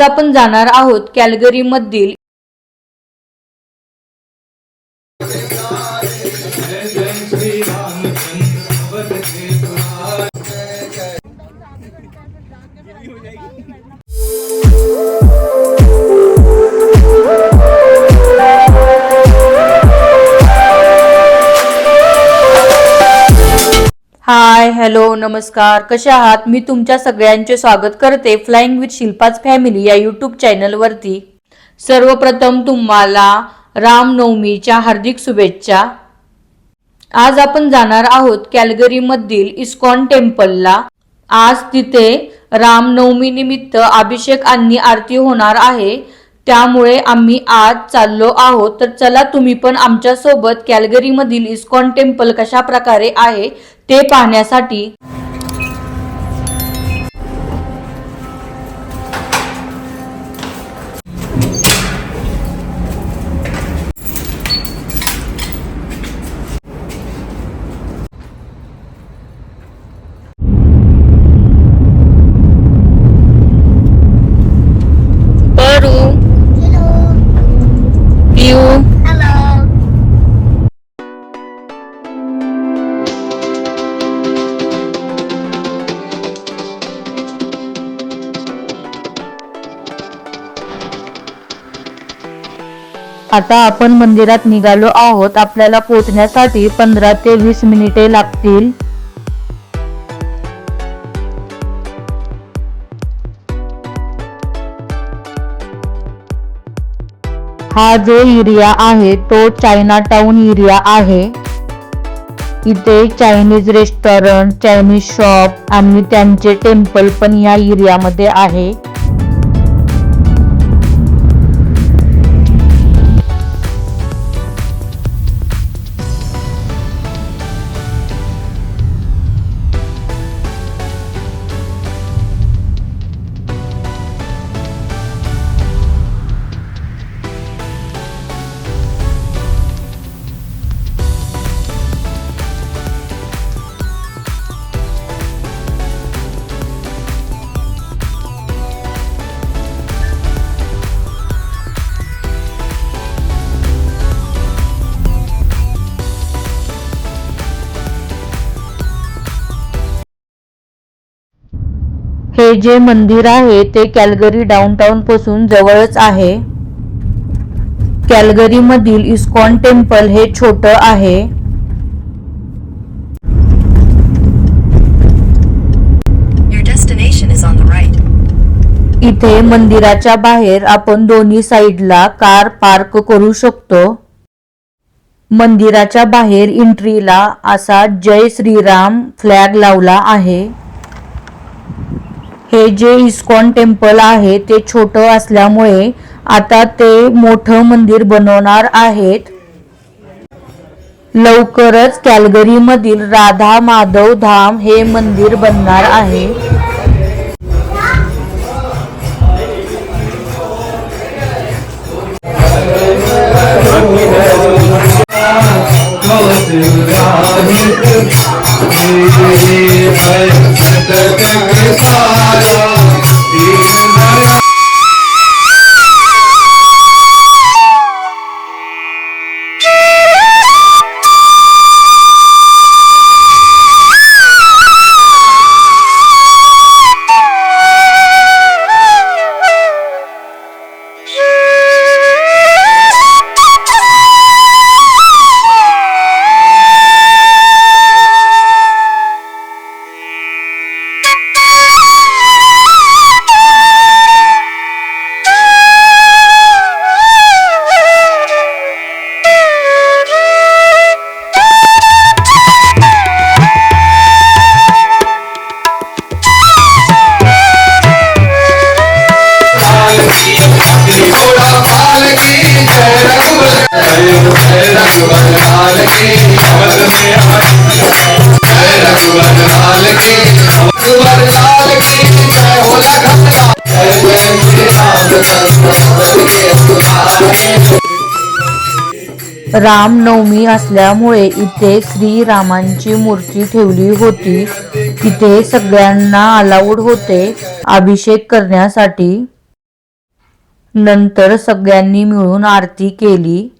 आपण जाणार आहोत कॅलगरी मधील हाय हॅलो नमस्कार. कशा आहात? मी तुमच्या सगळ्यांचे स्वागत करते फ्लाइंग विथ शिल्पाच फॅमिली या यूट्यूब चॅनलवरती सर्वप्रथम तुम्हाला रामनवमीच्या हार्दिक शुभेच्छा. आज आपण जाणार आहोत कॅलगरीमधील इस्कॉन टेम्पलला. आज तिथे रामनवमी निमित्त अभिषेक आणि आरती होणार आहे. त्यामुळे आम्ही आज चाललो आहोत. तर चला तुम्ही पण आमच्यासोबत कॅलगरीमधील इस्कॉन टेम्पल कशा प्रकारे आहे ते पाहण्यासाठी आता आपण मंदिरात निघालो आहोत. आपल्याला पोहोचण्यासाठी पंधरा ते वीस मिनिटे लागतील. हा जो एरिया आहे तो चायना टाउन एरिया आहे. इथे चायनीज रेस्टॉरंट चायनीज शॉप आणि त्यांचे टेम्पल पण या एरियामध्ये आहे. हे जे मंदिर आहे ते कॅल्गरी डाऊनटाउनपासून जवळच आहे. कॅल्गरी मधील इस्कॉन टेम्पल हे छोट आहे. इथे मंदिराच्या बाहेर आपण दोन्ही साईडला कार पार्क करू शकतो. मंदिराच्या बाहेर एंट्रीला असा जय श्रीराम फ्लॅग लावला आहे. हे जे इस्कॉन टेम्पल आहे ते छोटं असल्यामुळे आता ते मोठं मंदिर बनवणार आहेत. लवकरच कॅलगरीमधील राधा माधव धाम हे मंदिर बनणार आहे. रामनवमी असल्यामुळे इथे श्रीरामांची मूर्ती ठेवली होती. तिथे सगळ्यांना अलाउड होते अभिषेक करण्यासाठी. नंतर सगळ्यांनी मिळून आरती केली.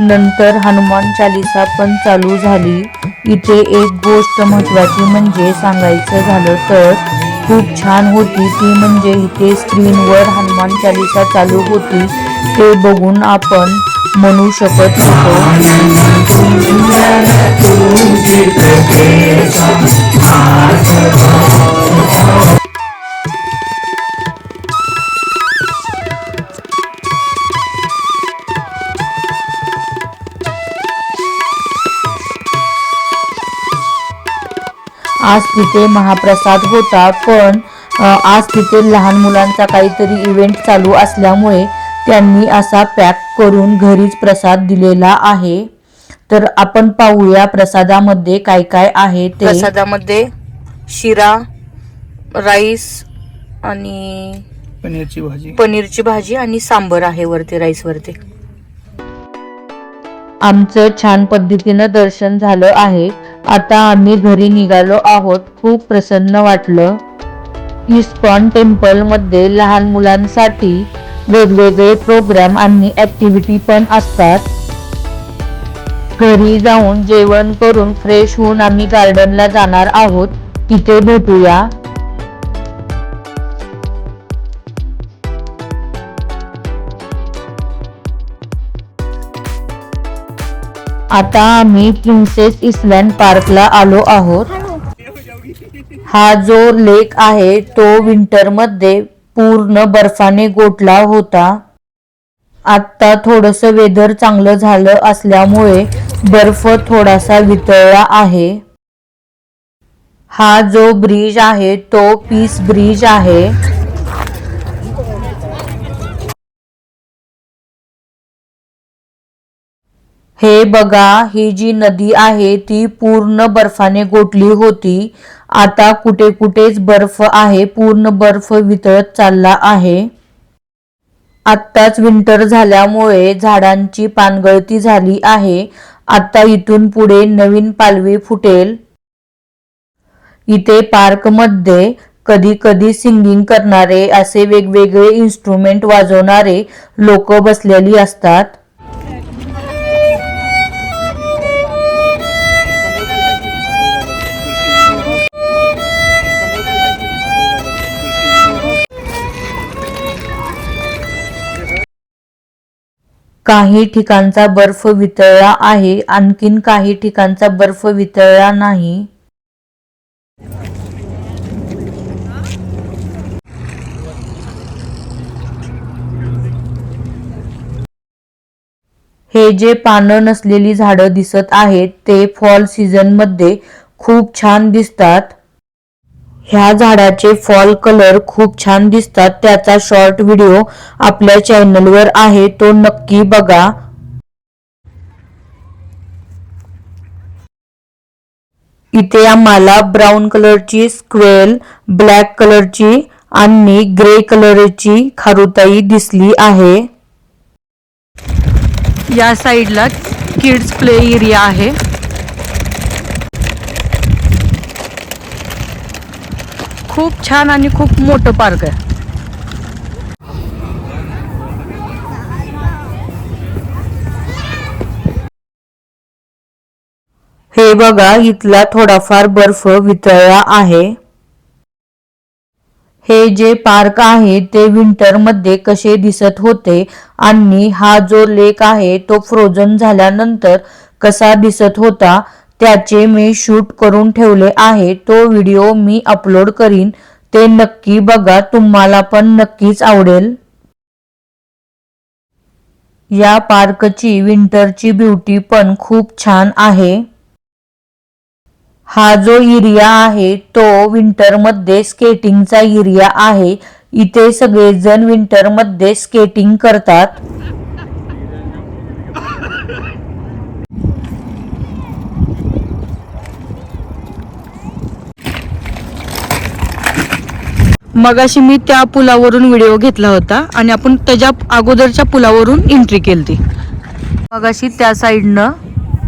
नंतर हनुमान चालिसा पण चालू झाली. इथे एक गोष्ट महत्वाची म्हणजे सांगायचं झालं तर खूप छान होती ती म्हणजे इथे स्क्रीनवर हनुमान चालिसा चालू होती. ते बघून आपण म्हणू शकत होतो. तिथे महाप्रसाद होता पण आज तिथे लहान मुलांचा काहीतरी इव्हेंट चालू असल्यामुळे त्यांनी असा पॅक करून घरीच प्रसाद दिलेला आहे. तर आपण पाहूया प्रसादामध्ये काय काय आहे ते. प्रसादामध्ये शिरा राईस आणि पनीरची भाजी. पनीरची भाजी आणि सांबर आहे वरती राईस वरती आमचं छान पद्धतीनं दर्शन झालं आहे. आता आम्ही घरी निघालो आहोत. खूप प्रसन्न वाटलं. इस्कॉन टेम्पलमध्ये लहान मुलांसाठी वेगवेगळे प्रोग्राम आणि ऍक्टिव्हिटी पण असतात. घरी जाऊन जेवण करून फ्रेश होऊन आम्ही गार्डनला जाणार आहोत. तिथे भेटूया. आता आम्ही प्रिन्सेस इस्लँड पार्कला आलो आहोत. हा जो लेक आहे तो विंटरमध्ये पूर्ण बर्फाने गोठला होता. आता थोडस वेदर चांगलं झालं असल्यामुळे बर्फ थोडासा वितळला आहे. हा जो ब्रिज आहे तो पीस ब्रिज आहे. हे बघा ही जी नदी आहे ती पूर्ण बर्फाने गोठली होती. आता कुठे कुठेच बर्फ आहे पूर्ण बर्फ वितळत चालला आहे. आत्ताच विंटर झाल्यामुळे झाडांची पानगळती झाली आहे. आता इथून पुढे नवीन पालवी फुटेल. इथे पार्कमध्ये कधी कधी सिंगिंग करणारे असे वेगवेगळे इन्स्ट्रुमेंट वाजवणारे लोक बसलेली असतात. काही ठिकाणचा बर्फ वितळला आहे आणखीन काही ठिकाणचा बर्फ वितळला नाही. हे जे पानं नसलेली झाडं दिसत आहेत ते फॉल सीझनमध्ये खूप छान दिसतात. ह्या झाडाचे फॉल कलर खूप छान दिसतात. त्याचा शॉर्ट व्हिडिओ आपल्या चॅनलवर आहे. तो नक्की बघा. इथे आम्हाला ब्राऊन कलरची स्क्वेल ब्लॅक कलरची आणि ग्रे कलरची खारुताई दिसली आहे. या साईडला किड्स प्ले एरिया आहे. खूप छान आणि खूप मोठं पार्क आहे. हे बघा इथला थोडाफार बर्फ वितळला आहे. हे जे पार्क आहे ते विंटरमध्ये कसे दिसत होते आणि हा जो लेक आहे तो फ्रोझन झाल्यानंतर कसा दिसत होता त्याचे मी शूट करून ठेवले आहे. तो व्हिडिओ मी अपलोड करीन. ते नक्की बघा. तुम्हाला पण नक्कीच आवडेल. या पार्कची विंटरची ब्युटी पण खूप छान आहे. हा जो एरिया आहे तो विंटरमध्ये स्केटिंगचा एरिया आहे. इथे सगळेजण विंटरमध्ये स्केटिंग करतात. मगाशी मी त्या पुलावरून व्हिडिओ घेतला होता आणि आपण त्याच्या अगोदरच्या पुलावरून एंट्री केली मगाशी त्या साईडनं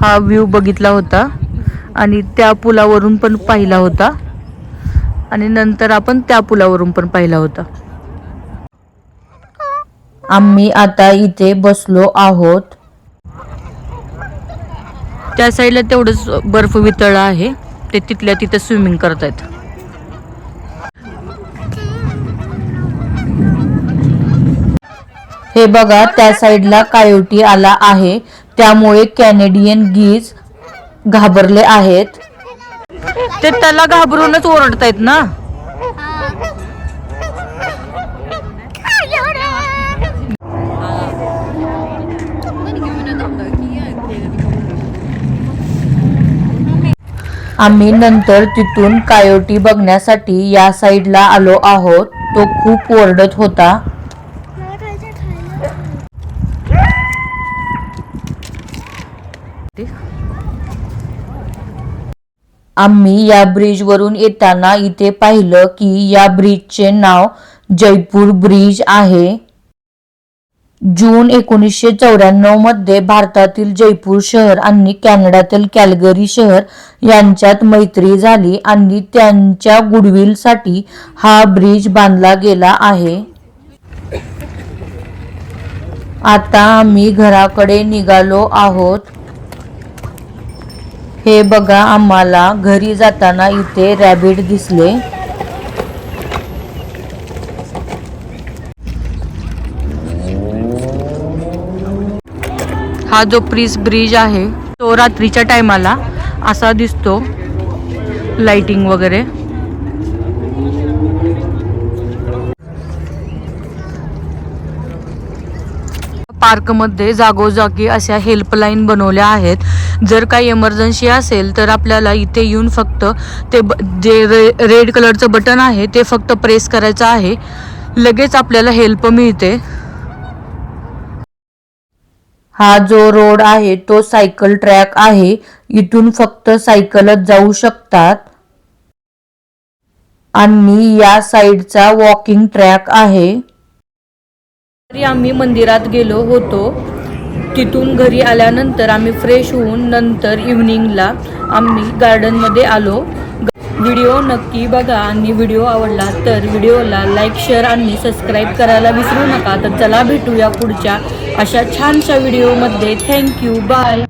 हा व्ह्यू बघितला होता आणि त्या पुलावरून पण पाहिला होता आणि नंतर आपण त्या पुलावरून पण पाहिला होता. आम्ही आता इथे बसलो आहोत. त्या साईडला तेवढंच बर्फ वितळा आहे. ते तिथल्या तिथं स्विमिंग करतायत. हे बघा त्या साईडला कायोटी आला आहे. त्यामुळे कॅनेडियन गीज घाबरले आहेत. ते त्याला घाबरूनच ओरडतायत ना? आम्ही नंतर तिथून कायोटी बघण्यासाठी या साईडला आलो आहोत. तो खूप ओरडत होता. आम्ही या ब्रिजवरून येताना इथे पाहिलं की या ब्रिजचे नाव जयपूर ब्रिज आहे. जून एकोणीसशे चौऱ्याण्णवमध्ये भारतातील जयपूर शहर आणि कॅनडातील कॅलगरी शहर यांच्यात मैत्री झाली आणि त्यांच्या गुडविलसाठी हा ब्रिज बांधला गेला आहे. आता आम्ही घराकडे निघालो आहोत. हे बघा आम्हाला घरी जाताना इथे रॅबिट दिसले. हा जो प्रिस ब्रिज आहे तो रात्रीच्या टायमाला असा दिसतो लाइटिंग वगैरे. पार्कमध्ये जागोजागी अशा हेल्पलाईन बनवल्या आहेत. जर काही इमर्जन्सी असेल तर आपल्याला इथे येऊन फक्त ते ब जे रे रेड कलरचं बटन आहे ते फक्त प्रेस करायचं आहे. लगेच आपल्याला हेल्प मिळते. हा जो रोड आहे तो सायकल ट्रॅक आहे. इथून फक्त सायकलच जाऊ शकतात. आणि या साईडचा वॉकिंग ट्रॅक आहे. तरी आम्ही मंदिरात गेलो होतो. तिथून घरी आल्यानंतर आम्ही फ्रेश होऊन नंतर इव्हनिंगला आम्ही गार्डनमध्ये आलो. व्हिडिओ नक्की बघा आणि व्हिडिओ आवडला तर व्हिडिओला लाईक शेअर आणि सबस्क्राईब करायला विसरू नका. तर चला भेटूया पुढच्या अशा छानशा व्हिडिओमध्ये थँक्यू बाय